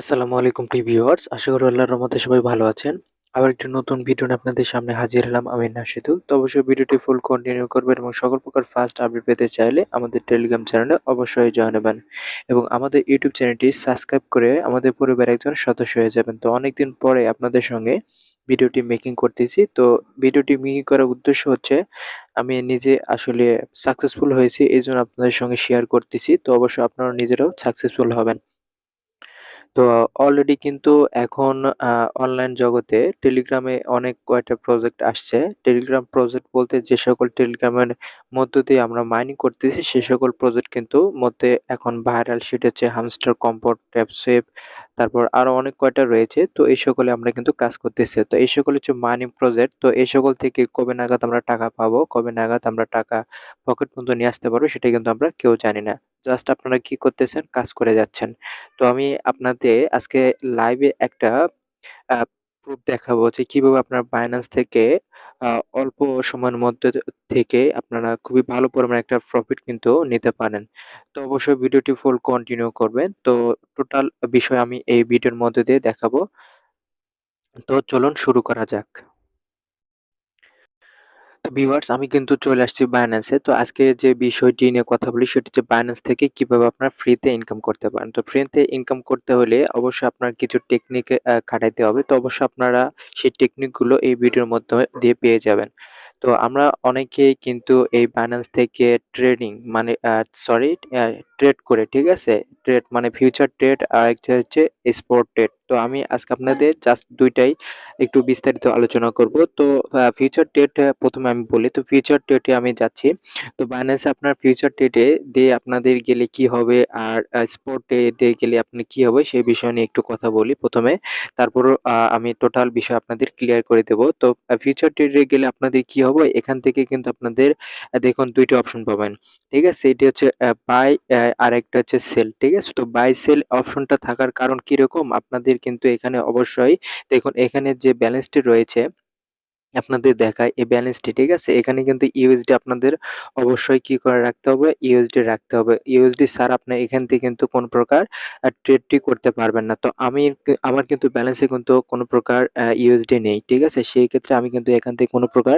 আসসালামু আলাইকুম প্রিয় ভিউয়ার্স। আশা করি আল্লাহর রহমতে সবাই ভালো আছেন। আবার একটি নতুন ভিডিও নিয়ে আপনাদের সামনে হাজির হলাম আমি নাশিদুল। তো অবশ্যই ভিডিওটি ফুল কন্টিনিউ করবেন এবং সকল প্রকার ফার্স্ট আপডেট পেতে চাইলে আমাদের টেলিগ্রাম চ্যানেলে অবশ্যই জয়েন হবেন এবং আমাদের ইউটিউব চ্যানেলটি সাবস্ক্রাইব করে আমাদের পরিবারের একজন সদস্য হয়ে যাবেন। তো অনেকদিন পরে আপনাদের সঙ্গে ভিডিওটি মেকিং করতেছি। তো ভিডিওটি মেকিং করার উদ্দেশ্য হচ্ছে, আমি নিজে আসলে সাকসেসফুল হয়েছি, এইজন্য আপনাদের সঙ্গে শেয়ার করতেছি। তো অবশ্যই আপনারা নিজেরাও সাকসেসফুল হবেন। তো অলরেডি কিন্তু এখন অনলাইন জগতে টেলিগ্রামে অনেক কয়টা প্রজেক্ট আসছে। টেলিগ্রাম প্রজেক্ট বলতে যে সকল টেলিগ্রামের মধ্য দিয়ে আমরা মাইনিং করতেছি সে সকল প্রজেক্ট কিন্তু মধ্যে এখন ভাইরাল সেটা হচ্ছে হামস্টার কম্পোট, ট্যাপসেভ তারপর আরও অনেক কয়টা রয়েছে। তো এই সকলে আমরা কিন্তু কাজ করতেছি। তো এই সকল হচ্ছে মাইনিং প্রজেক্ট। তো এই সকল থেকে কবে নাগাদ আমরা টাকা পাবো, কবে নাগাদ আমরা টাকা পকেট পর্যন্ত নিয়ে আসতে পারব সেটা কিন্তু আমরা কেউ জানি না। জাস্ট আপনারা কি করতেছেন? কাজ করে যাচ্ছেন। তো আমি আপনাদের আজকে লাইভে একটা প্রুফ দেখাবো যে কীভাবে আপনার Binance থেকে অল্প সময়ের মধ্যে থেকে আপনারা খুবই ভালো পরিমাণে একটা প্রফিট কিন্তু নিতে পারেন। তো অবশ্যই ভিডিওটি ফুল কন্টিনিউ করবেন। তো টোটাল বিষয় আমি এই ভিডিওর মধ্যে দিয়ে দেখাবো। তো চলুন শুরু করা যাক। তো ভিউয়ার্স আমি কিন্তু চলে আসছি বাইন্যান্সে। তো আজকে যে বিষয়টি নিয়ে কথা বলি, সেটি হচ্ছে বায়ানান্স থেকে কীভাবে আপনারা ফ্রিতে ইনকাম করতে পারেন। তো ফ্রিতে ইনকাম করতে হলে অবশ্যই আপনার কিছু টেকনিক খাটাইতে হবে। তো অবশ্যই আপনারা সেই টেকনিকগুলো এই ভিডিওর মধ্যে দিয়ে পেয়ে যাবেন। তো আমরা অনেকেই কিন্তু এই বায়ানান্স থেকে ট্রেডিং মানে সরি ট্রেড করে, ঠিক আছে? ট্রেড মানে ফিউচার ট্রেড আরেকটা হচ্ছে স্পট ট্রেড। তো আমি আজকে আপনাদের জাস্ট ২ টাই একটু বিস্তারিত আলোচনা করব। তো ফিউচার ট্রেড এ ১ম এ আমি বলি। তো ফিউচার ট্রেড আমি যাচ্ছি। তো এ আপনার ফিউচার ট্রেড দিয়ে আপনাদের গেলে কি হবে আর স্পট দিয়ে গেলে আপনার কি হবে সেই বিষয় নিয়ে একটু কথা বলি ১ম এ। তারপরও আ আমি টোটাল বিষয় আপনাদের ক্লিয়ার করে দেব। তো ফিউচার ট্রেড গেলে আপনাদের কি হবে? এখান থেকে কিন্তু আপনাদের দেখুন ২ টা অপশন পাবেন। ঠিক আছে? এটি হচ্ছে বাই আ আরেকটা হচ্ছে সেল। ঠিক আছে? তো বাই সেল অপশনটা থাকার কারণ কীরকম? আপনাদের কিন্তু এখানে অবশ্যই দেখুন এখানে যে ব্যালেন্সটি রয়েছে আপনাদের দেখায় এই ব্যালেন্সটি, ঠিক আছে? এখানে কিন্তু USD আপনাদের অবশ্যই কি করে রাখতে হবে? ইউএসডি রাখতে হবে। ইউএসডি ছাড়া আপনি এখান থেকে কিন্তু কোন প্রকার ট্রেডটি করতে পারবেন না। তো আমি আমার কিন্তু ব্যালেন্সে কিন্তু কোন প্রকার USD নেই। ঠিক আছে? সেই ক্ষেত্রে আমি কিন্তু এখান থেকে কোন প্রকার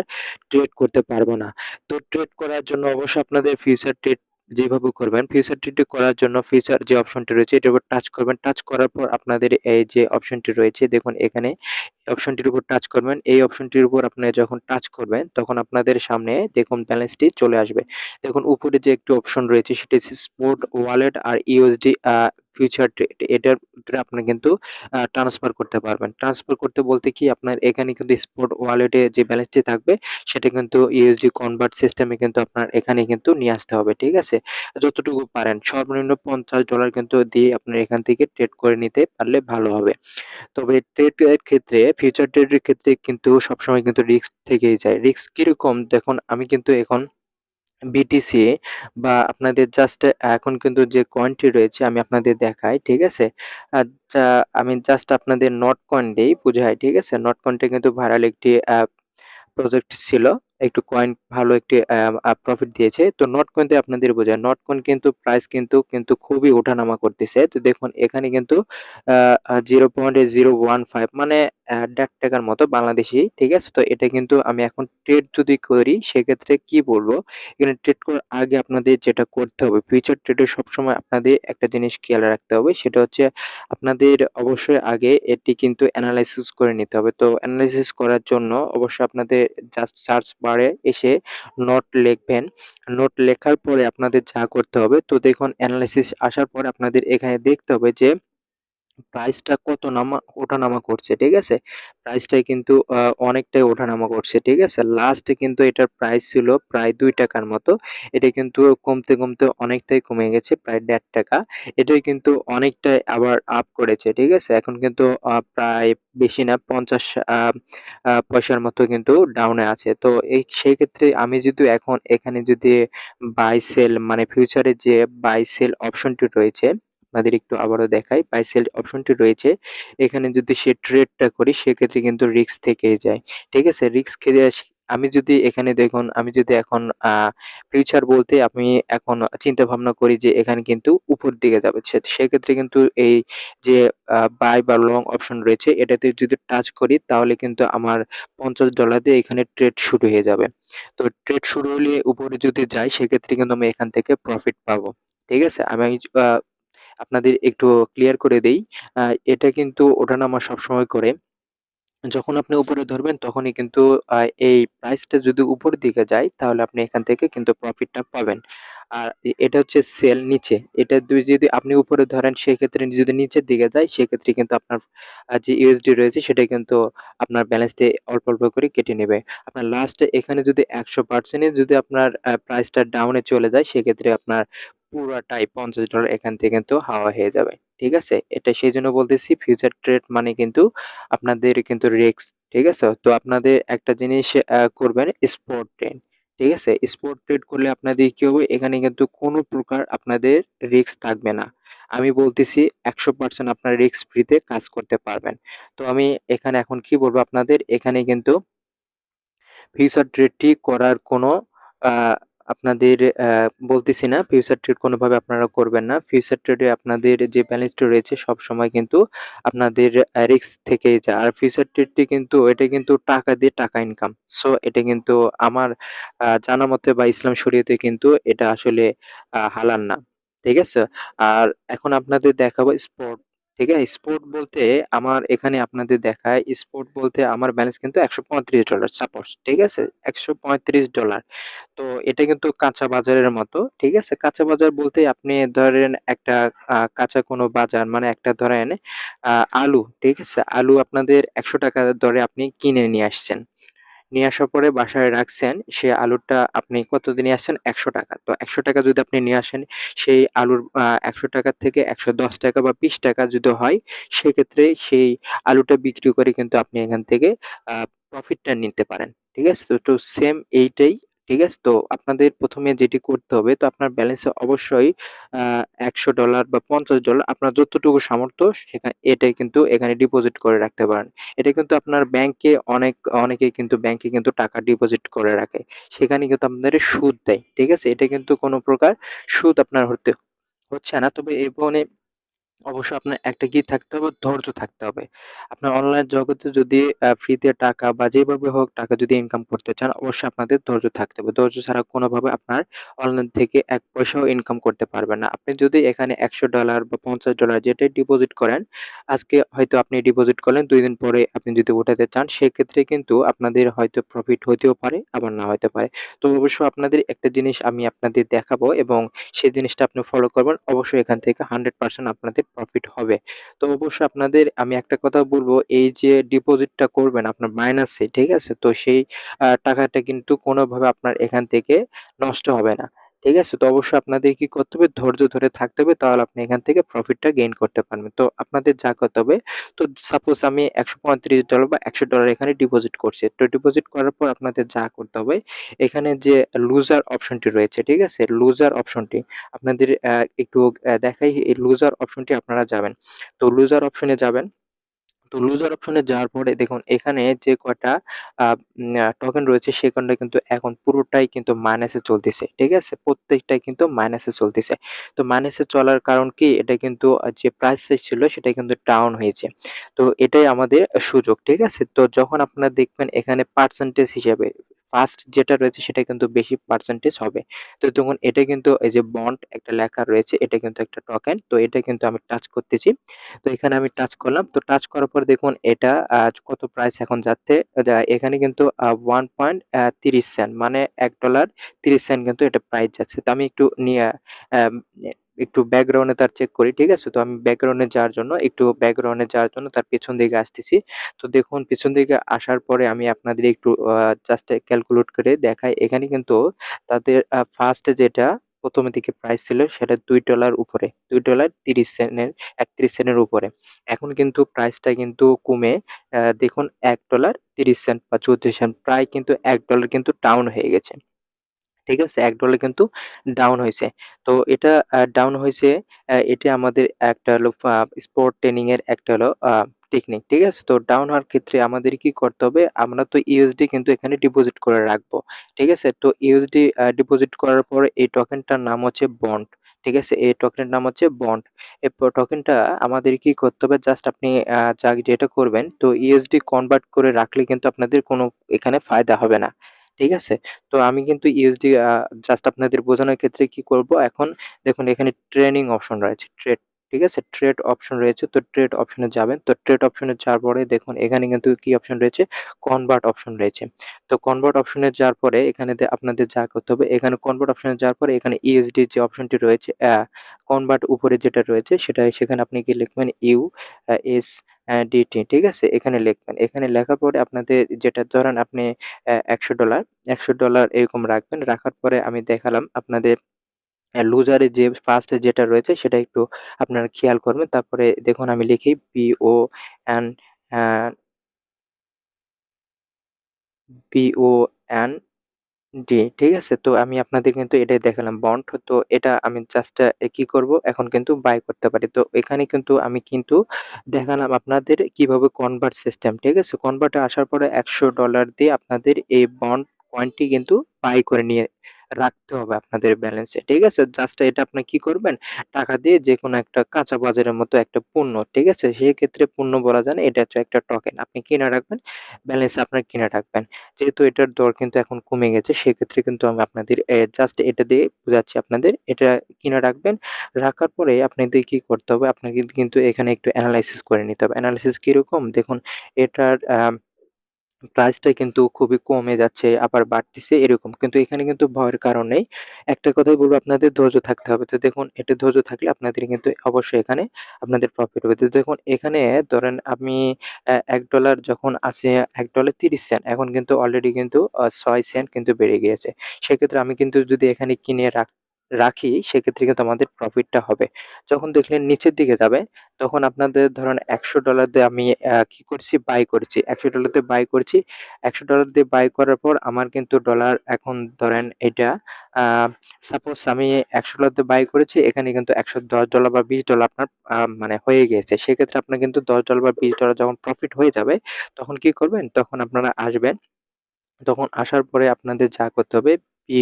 ট্রেড করতে পারব না। তো ট্রেড করার জন্য অবশ্যই আপনাদের ফিউচার ট্রেড যেভাবে করবেন, ফিউচার করার জন্য ফিউচার যে অপশনটি রয়েছে এটার উপর টাচ করবেন। টাচ করার পর আপনাদের এই যে অপশনটি রয়েছে দেখুন এখানে অপশনটির উপর টাচ করবেন। এই অপশনটির উপর আপনি যখন টাচ করবেন তখন আপনাদের সামনে দেখুন ব্যালেন্সটি চলে আসবে। দেখুন উপরে যে একটি অপশন রয়েছে সেটি স্পোর্ট ওয়ালেট আর USD আ ফিউচার এটার ভিতরে আপনি কিন্তু ট্রান্সফার করতে পারবেন। ট্রান্সফার করতে বলতে কি, আপনার এখানে কিন্তু স্পট ওয়ালেটে যে ব্যালেন্সটি থাকবে, সেটা কিন্তু USD কনভার্ট সিস্টেমে কিন্তু আপনার এখানে কিন্তু নিয়ে আসতে হবে। ঠিক আছে? যতটুকু পারেন, সর্বনিম্ন $৫০ কিন্তু দিয়ে আপনার এখান থেকে ট্রেড করে নিতে পারলে ভালো হবে। তবে ট্রেড এর ক্ষেত্রে ফিউচার ট্রেড এর ক্ষেত্রে কিন্তু সবসময় কিন্তু রিস্ক থেকেই যায়। রিস্ক কীরকম? দেখুন, আমি কিন্তু এখন BTC বা আপনাদের জাস্ট এখন কিন্তু যে কয়েনটি রয়েছে আমি আপনাদের দেখাই, ঠিক আছে? আচ্ছা আমি জাস্ট আপনাদের নট কয়েন দিয়েই বুঝাই, ঠিক আছে? নট কয়েনটা কিন্তু ভাইরাল একটি প্রজেক্ট ছিল। একটু কয়েন ভালো একটি প্রফিট দিয়েছে। তো নট কয়েন দিয়ে আপনাদের বোঝাই। নট কয়েন কিন্তু প্রাইস কিন্তু কিন্তু খুবই ওঠানামা করতেছে। তো দেখুন, এখানে কিন্তু আ আ 0.015 মানে আ ৳১.৫ র মতো বাংলাদেশি, ঠিক আছে? তো এটা কিন্তু আমি এখন ট্রেড যদি করি, সেক্ষেত্রে কি বলব? এখানে ট্রেড করার আগে আপনাদের যেটা করতে হবে ফিউচার ট্রেডে সবসময় আপনাদের একটা জিনিস খেয়াল রাখতে হবে, সেটা হচ্ছে আপনাদের অবশ্যই আগে এটি কিন্তু এনালাইসিস করে নিতে হবে। তো এনালাইসিস করার জন্য অবশ্যই আপনাদের জাস্ট সার্চ বারে এসে নোট লিখবেন। নোট লেখার পরে আপনাদের যা করতে হবে, তো দেখুন অ্যানালিসিস আসার পরে আপনাদের এখানে দেখতে হবে যে প্রাইসটা কত নামা ওঠানামা করছে, ঠিক আছে? প্রাইসটাই কিন্তু অনেকটাই ওঠানামা করছে, ঠিক আছে? লাস্টে কিন্তু এটার প্রাইস ছিল প্রায় দুই টাকার মতো। এটা কিন্তু কমতে, কমতে অনেকটাই কমে গেছে প্রায় ৳১.৫ এটাই কিন্তু অনেকটাই আবার আপ করেছে, ঠিক আছে? এখন কিন্তু প্রায় বেশি না ৫০ আ আ পয়সার মতো কিন্তু ডাউনে আছে। তো এই সেই ক্ষেত্রে আমি যদি এখন এখানে যদি বাই সেল মানে ফিউচারে যে বাই সেল অপশনটি রয়েছে আপনাদের একটু আবারও দেখাই। বাই সেল অপশনটি রয়েছে। এখানে যদি সে ট্রেডটা করি, সেক্ষেত্রে কিন্তু রিক্স থেকেই যায়। ঠিক আছে? খেয়ে আস আমি যদি এখানে দেখুন, আমি যদি এখন ফিউচার বলতে আমি এখন চিন্তা ভাবনা করি যে এখানে কিন্তু উপর দিকে যাবে। সেক্ষেত্রে কিন্তু এই যে বাই বা লং অপশন রয়েছে, এটাতে যদি টাচ করি, তাহলে কিন্তু আমার $৫০ দিয়ে এখানে ট্রেড শুরু হয়ে যাবে। তো ট্রেড শুরু হলে উপরে যদি যাই, সেক্ষেত্রে কিন্তু আমি এখান থেকে প্রফিট পাবো। ঠিক আছে? আমি আপনাদের একটু ক্লিয়ার করে দেই। এটা কিন্তু ওঠানামা সবসময় করে। যখন আপনি উপরে ধরবেন তখনই কিন্তু এই প্রাইসটা যদি উপরের দিকে যায় তাহলে আপনি এখান থেকে কিন্তু প্রফিটটা পাবেন। আর এটা হচ্ছে সেল নিচে। এটা যদি আপনি উপরে ধরেন সেক্ষেত্রে যদি নিচের দিকে যায় সেক্ষেত্রে কিন্তু আপনার যে ইউএসডি রয়েছে সেটা কিন্তু আপনার ব্যালেন্স দিয়ে অল্প, অল্প করে কেটে নেবে। আপনার লাস্টে এখানে যদি ১০০% এ যদি আপনার প্রাইসটা ডাউনে চলে যায় সেক্ষেত্রে আপনার পুরাটাই $৫০ এখান থেকে কিন্তু হাওয়া হয়ে যাবে। ঠিক আছে? এটা সেই জন্য বলতেছি ফিউচার ট্রেড মানে কিন্তু আপনাদের কিন্তু রিস্ক। ঠিক আছে? তো আপনাদের একটা জিনিস করবেন স্পট ট্রেড। ঠিক আছে? স্পট ট্রেড করলে আপনাদের কি হবে? এখানে কিন্তু কোনো প্রকার আপনাদের রিস্ক থাকবে না। আমি বলতেছি ১০০% আপনার রিস্ক ফ্রিতে কাজ করতে পারবেন। তো আমি এখানে এখন কি বলব আপনাদের এখানে কিন্তু ফিউচার ট্রেডটি করার কোনো আপনাদের বলতেছি না ফিউচার ট্রেড কোনোভাবে আপনারা করবেন না। ফিউচার ট্রেডে আপনাদের যে ব্যালেন্সটা রয়েছে সবসময় কিন্তু আপনাদের রিস্ক থেকেই যায়। আর ফিউচার ট্রেডটি কিন্তু, এটা কিন্তু টাকা দিয়ে টাকা ইনকাম। সো এটা কিন্তু আমার জানা মতে বা ইসলাম শরীয়তে কিন্তু এটা আসলে হালাল না। ঠিক আছে? আর এখন আপনাদের দেখাবো স্পট। ঠিক আছে? স্পোর্ট বলতে আমার এখানে আপনাদের দেখায় স্পোর্ট বলতে আমার ব্যালেন্স কিন্তু একশো পঁয়ত্রিশ ডলার সাপোর্ট ঠিক আছে? $১৩৫ তো এটা কিন্তু কাঁচা বাজারের মতো। ঠিক আছে? কাঁচা বাজার বলতে আপনি ধরেন একটা কাঁচা কোনো বাজার মানে একটা ধরেন আলু, ঠিক আছে? আলু আপনাদের ৳১০০ দরে আপনি কিনে নিয়ে আসছেন। নিয়ে আসার পরে বাসায় রাখছেন। সে আলুটা আপনি কত দিনে আসছেন একশো টাকা তো ৳১০০ যদি আপনি নিয়ে আসেন, সেই আলুর একশো টাকার থেকে ৳১১০ বা ৳২০ যদি হয়, সেক্ষেত্রে সেই আলুটা বিক্রি করে কিন্তু আপনি এখান থেকে প্রফিটটা নিতে পারেন। ঠিক আছে? তো সেম এইটাই। ঠিক আছে? তো আপনাদের প্রথমে যেটি করতে হবে, তো আপনার ব্যালেন্সে অবশ্যই আ $১০০ বা $৫০ আপনার যতটুকু সামর্থ্য, সেখানে এটাই কিন্তু এখানে ডিপোজিট করে রাখতে পারেন। এটা কিন্তু আপনার ব্যাংকে অনেক, অনেকে কিন্তু ব্যাংকে কিন্তু টাকা ডিপোজিট করে রাখে। সেখানে কিন্তু আপনাদের সুদ দেয়। ঠিক আছে? এটা কিন্তু কোনো প্রকার সুদ আপনার হতে হচ্ছে না। তবে এই বনে অবশ্যই আপনার একটা কি থাকতে হবে? ধৈর্য থাকতে হবে। আপনার অনলাইন জগতে যদি ফ্রিতে টাকা বা যেভাবে হোক টাকা যদি ইনকাম করতে চান, অবশ্যই আপনাদের ধৈর্য থাকতে হবে। ধৈর্য ছাড়া কোনোভাবে আপনার অনলাইন থেকে ১ পয়সাও ইনকাম করতে পারবেন না। আপনি যদি এখানে $১০০ বা $৫০ যেটাই ডিপোজিট করেন, আজকে হয়তো আপনি ডিপোজিট করলেন, দুই দিন পরে আপনি যদি উঠাতে চান, সেক্ষেত্রে কিন্তু আপনাদের হয়তো প্রফিট হইতেও পারে, আবার না হইতে পারে। তো অবশ্যই আপনাদের একটা জিনিস আমি আপনাদের দেখাবো এবং সেই জিনিসটা আপনি ফলো করবেন। অবশ্যই এখান থেকে 100% আপনাদের প্রফিট হবে। তো অবশ্যই আপনাদের আমি একটা কথা বলব, এই যে ডিপোজিটটা করবেন আপনার মাইনাসে, ঠিক আছে? তো সেই টাকাটা কিন্তু কোনোভাবে আপনার এখান থেকে নষ্ট হবে না। ঠিক আছে? তো অবশ্যই আপনাদের কি করতে হবে? ধৈর্য ধরে থাকতে হবে। তাহলে আপনি এখান থেকে প্রফিটটা গেইন করতে পারবেন। তো আপনাদের যা করতে হবে, তো সাপোজ আমি $১৩৫ বা $১০০ এখানে ডিপোজিট করছি। তো ডিপোজিট করার পর আপনাদের যা করতে হবে, এখানে যে লুজার অপশনটি রয়েছে, ঠিক আছে? লুজার অপশনটি আপনাদের একটু দেখাই এই লুজার অপশনটি আপনারা যাবেন। তো লুজার অপশনে যাবেন। তো লুজার অপশনে যাওয়ার পরে দেখুন, এখানে যে কটা টোকেন রয়েছে সেখানটা কিন্তু এখন পুরোটাই কিন্তু মাইনাসে চলতেছে। ঠিক আছে? প্রত্যেকটাই কিন্তু মাইনাসে চলতেছে। তো মাইনাসে চলার কারণ কি? এটা কিন্তু যে প্রাইস ছিল সেটা কিন্তু ডাউন হয়েছে। তো এটাই আমাদের সুযোগ। ঠিক আছে? তো যখন আপনারা দেখবেন এখানে পার্সেন্টেজ হিসাবে ফার্স্ট যেটা রয়েছে সেটা কিন্তু বেশি পার্সেন্টেজ হবে। তো তখন এটা কিন্তু এই যে বন্ড একটা লেখা রয়েছে, এটা কিন্তু একটা টোকেন। তো এটা কিন্তু আমি টাচ করতেছি। তো এখানে আমি টাচ করলাম। তো টাচ করার পর দেখুন এটা কত প্রাইস এখন যাচ্ছে। এখানে কিন্তু আ 1.30 সেন্ট মানে $১.30 কিন্তু এটা প্রাইস যাচ্ছে। তো আমি একটু নিয়ে একটু ব্যাকগ্রাউন্ডে তার চেক করি। ঠিক আছে? তো আমি ব্যাকগ্রাউন্ডে যাওয়ার জন্য একটু ব্যাকগ্রাউন্ডে যাওয়ার জন্য তার পেছন দিকে আসতেছি। তো দেখুন, পেছন দিকে আসার পরে আমি আপনাদের একটু জাস্ট ক্যালকুলেট করে দেখাই। এখানে কিন্তু তাদের ফার্স্ট যেটা ১ম এর দিকে প্রাইস ছিল সেটা দুই ডলার উপরে। $২.30 সেন্টের ৩১ সেন্টের উপরে। এখন কিন্তু প্রাইসটা কিন্তু কমে দেখুন, এক ডলার তিরিশ সেন্ট বা ৩৪ সেন্ট প্রায় কিন্তু এক ডলার কিন্তু টাউন হয়ে গেছে। ঠিক আছে? $১ কিন্তু ডাউন হয়েছে তো এটা ডাউন হয়েছে এটা আমাদের একটা হলো স্পোর্ট স্পট ট্রেনিং এর একটা হলো টেকনিক, ঠিক আছে? তো ডাউন হওয়ার ক্ষেত্রে আমাদের কি করতে হবে? আমরা তো ইউএসডি কিন্তু এখানে ডিপোজিট করে রাখব। ঠিক আছে? তো ইউএসডি ডিপোজিট করার পরে এই টোকেনটার নাম হচ্ছে বন্ড। ঠিক আছে? এই টোকেনের নাম হচ্ছে বন্ড। এই টোকেনটা আমাদের কি করতে হবে? জাস্ট আপনি যা যেটা করবেন তো ইউএসডি কনভার্ট করে রাখলে কিন্তু আপনাদের কোনো এখানে ফায়দা হবে না। ঠিক আছে? তো আমি কিন্তু ইউএসডি জাস্ট আপনাদের বোঝানোর ক্ষেত্রে কি করব? এখন দেখুন, এখানে ট্রেনিং অপশন রয়েছে। ট্রেড ঠিক আছে? ট্রেড অপশন রয়েছে। তো ট্রেড অপশনে যাবেন। তো ট্রেড অপশনে যাওয়ার পরে দেখুন, এখানে কিন্তু কি অপশন রয়েছে? কনভার্ট অপশন রয়েছে। তো কনভার্ট অপশনে যাওয়ার পরে এখানে আপনাদের যা করতে হবে, এখানে কনভার্ট অপশনে যাওয়ার পরে এখানে ইউএসডি যে অপশনটি রয়েছে কনভার্ট উপরে যেটা রয়েছে সেটা সেখানে আপনি গিয়ে লিখবেন ইউ এস ডিটি ঠিক আছে? এখানে লিখবেন। এখানে লেখার পরে আপনাদের যেটা ধরেন আপনি অ্যা $১০০ $১০০ এরকম রাখবেন। রাখার পরে আমি দেখালাম আপনাদের লুজারে যে ফার্স্ট যেটা রয়েছে সেটা একটু আপনারা খেয়াল করবেন। তারপরে দেখুন আমি লিখি পিও অ্যান অ্যা পিওএন জি, ঠিক আছে? তো আমি আপনাদের কিন্তু এটাই দেখালাম বন্ড। তো এটা আমি জাস্ট কি করব? এখন কিন্তু বাই করতে পারি। তো এখানে কিন্তু আমি কিন্তু দেখালাম আপনাদের কীভাবে কনভার্ট সিস্টেম, ঠিক আছে? কনভার্ট আসার পরে $১০০ দিয়ে আপনাদের এই বন্ড কয়েনটি কিন্তু বাই করে নিয়ে রাখতে হবে আপনাদের ব্যালেন্সে, ঠিক আছে? জাস্ট এটা আপনি কি করবেন? টাকা দিয়ে যে কোনো একটা কাঁচা বাজারের মতো একটা পণ্য, ঠিক আছে? সেক্ষেত্রে পণ্য বলা যায় না, এটা হচ্ছে একটা টোকেন। আপনি কিনে রাখবেন, ব্যালেন্সে আপনার কিনে রাখবেন। যেহেতু এটার দর কিন্তু এখন কমে গেছে সেক্ষেত্রে কিন্তু আমি আপনাদের জাস্ট এটা দিয়ে বুঝাচ্ছি আপনাদের। এটা কিনে রাখবেন। রাখার পরে আপনাদের কি করতে হবে? আপনাকে কিন্তু এখানে একটু এনালাইসিস করে নিতে হবে। এনালাইসিস কীরকম? দেখুন এটার প্রাইসটা কিন্তু খুবই কমে যাচ্ছে, আবার বাড়তিছে এরকম। কিন্তু এখানে কিন্তু ভয়ের কারণ নেই। একটা কথাই বলব, আপনাদের ধৈর্য থাকতে হবে। তো দেখুন, এটা ধৈর্য থাকলে আপনাদের কিন্তু অবশ্যই এখানে আপনাদের প্রফিট হবে। তো দেখুন, এখানে ধরেন আমি অ্যা $১ যখন আছে $১.30 সেন্ট এখন কিন্তু অলরেডি কিন্তু ছয় সেন্ট কিন্তু বেড়ে গিয়েছে। সেক্ষেত্রে আমি কিন্তু যদি এখানে কিনে রাখ রাখি, সেক্ষেত্রে কিন্তু আমাদের প্রফিটটা হবে। যখন দেখলেন নিচের দিকে যাবে, তখন আপনাদের ধরেন $১০০ দিয়ে আমি কি করছি বাই করছি একশো ডলার দিয়ে বাই করছি একশো ডলার দিয়ে বাই করার পর আমার কিন্তু ডলার এখন ধরেন এটা সাপোজ আমি $১০০ দিয়ে বাই করেছি। এখানে কিন্তু $১১০ বা $২০ আপনার মানে হয়ে গিয়েছে। সেক্ষেত্রে আপনার কিন্তু $১০ বা $২০ যখন প্রফিট হয়ে যাবে, তখন কি করবেন? তখন আপনারা আসবেন। তখন আসার পরে আপনাদের যা করতে হবে, P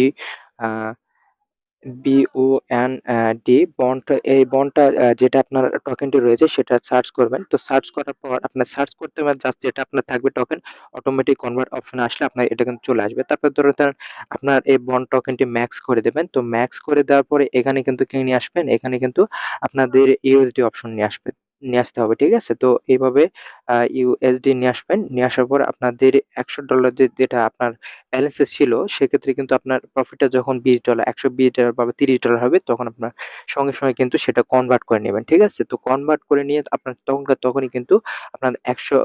uh BON uh D bond এই বন্ডটা অ্যা যেটা আপনার টোকেনটি রয়েছে সেটা সার্চ করবেন। তো সার্চ করার পর আপনার সার্চ করতে হবে জাস্ট যেটা আপনার থাকবে টোকেন অটোমেটিক কনভার্ট অপশন আসলে আপনার এটা কিন্তু চলে আসবে। তারপর ধরে ধরেন আপনার এই বন্ড টোকেনটি ম্যাক্স করে দেবেন। তো ম্যাক্স করে দেওয়ার পরে এখানে কিন্তু কি নিয়ে আসবেন? এখানে কিন্তু আপনাদের ইউএসডি অপশন নিয়ে আসবেন নিয়ে আসতে হবে। ঠিক আছে? তো এইভাবে ইউএসডি নিয়ে আসবেন। নিয়ে আসার পর আপনাদের $১০০ যে যেটা আপনার ব্যালেন্সে ছিল সেক্ষেত্রে কিন্তু আপনার প্রফিটটা যখন $২০ $১২০ বা $৩০ হবে তখন আপনার সঙ্গে, সঙ্গে কিন্তু সেটা কনভার্ট করে নেবেন ঠিক আছে? তো কনভার্ট করে নিয়ে আপনার তখনকার তখনই কিন্তু আপনার একশো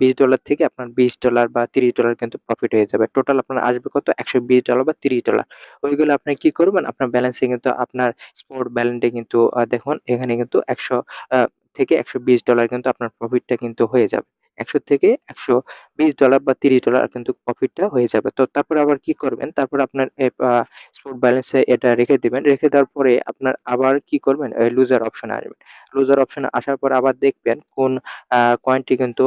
বিশ $২০ থেকে আপনার $২০ বা $৩০ কিন্তু প্রফিট হয়ে যাবে। টোটাল আপনার আসবে কত? $১২০ বা $৩০ ওইগুলো আপনি কি করবেন? আপনার ব্যালেন্সে কিন্তু আপনার স্পোর্ট ব্যালেন্সে কিন্তু দেখুন এখানে কিন্তু ১০০ আ থেকে $১২০ কিন্তু আপনার প্রফিটটা কিন্তু হয়ে যাবে। ১০০ থেকে $১২০ বা $৩০ কিন্তু প্রফিটটা হয়ে যাবে। তো তারপরে আবার কি করবেন? তারপর আপনার স্পোর্ট ব্যালেন্সে এটা রেখে দিবেন। রেখে দেওয়ার পরে আপনার আবার কি করবেন? লুজার অপশনে আসবেন। লুজার অপশনে আসার পর আবার দেখবেন কোন কয়েনটি কিন্তু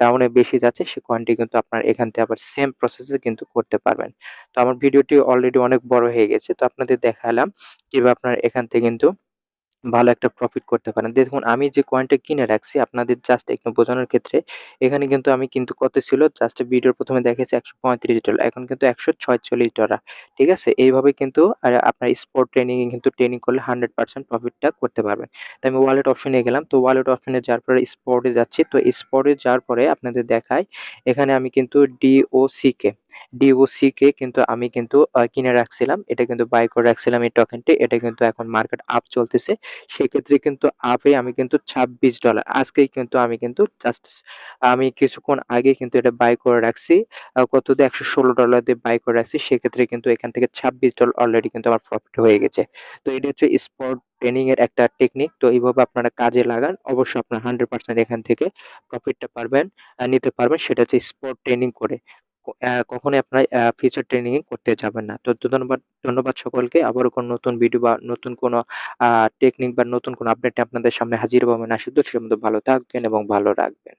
ডাউনে বেশি যাচ্ছে, সে কয়েনটি কিন্তু আপনার এখান থেকে আবার সেম প্রসেসে কিন্তু করতে পারবেন। তো আমার ভিডিওটি অলরেডি অনেক বড় হয়ে গেছে। তো আপনাদের দেখালাম কীভাবে আপনার এখান থেকে কিন্তু ভালো একটা প্রফিট করতে পারেন। দেখুন, আমি যে কয়েনটা কিনে রাখছি, আপনাদের জাস্ট একটু বোঝানোর ক্ষেত্রে, এখানে কিন্তু আমি কিন্তু কত ছিল জাস্ট ভিডিওর ১ম এ দেখিয়েছি $১৩৫ এখন কিন্তু $১৪৬ ঠিক আছে? এইভাবে কিন্তু আপনার স্পট ট্রেনিং কিন্তু ট্রেনিং করলে 100% প্রফিটটা করতে পারবেন। তো আমি ওয়ালেট অপশনে গেলাম। তো ওয়ালেট অপশনে যাওয়ার পরে স্পট যাচ্ছি। তো স্পট যাওয়ার পরে আপনাদের দেখায়, এখানে আমি কিন্তু ডিওসিকে ডিওসিকে কিন্তু আমি কিন্তু কিনে রাখছিলাম। এটা কিন্তু বাই করে রাখছিলাম এই টোকেনটি। এটা কিন্তু এখন মার্কেট আপ চলতেছে। সেক্ষেত্রে কিন্তু আপে আমি কিন্তু $26 আজকেই কিন্তু আমি কিন্তু জাস্ট আমি কিছুক্ষণ আগেই কিন্তু এটা বাই করে রাখছি। কত দিয়ে $১16 দিয়ে বাই করে রাখছি। সেক্ষেত্রে কিন্তু এখান থেকে $26 অলরেডি কিন্তু আমার প্রফিট হয়ে গেছে। তো এটা হচ্ছে স্পট ট্রেনিং এর একটা টেকনিক। তো এইভাবে আপনারা কাজে লাগান। অবশ্যই আপনার 100% এখান থেকে প্রফিটটা পারবেন নিতে পারবেন। সেটা হচ্ছে স্পট ট্রেনিং করে। কখনোই আপনার ফিউচার ট্রেনিং করতে যাবেন না। তো ধন্যবাদ ধন্যবাদ সকলকে। আবার কোনো নতুন ভিডিও বা নতুন কোনো টেকনিক বা নতুন কোনো আপডেট আপনাদের সামনে হাজির হব আমি শুধু মতো ভালো থাকবেন এবং ভালো রাখবেন।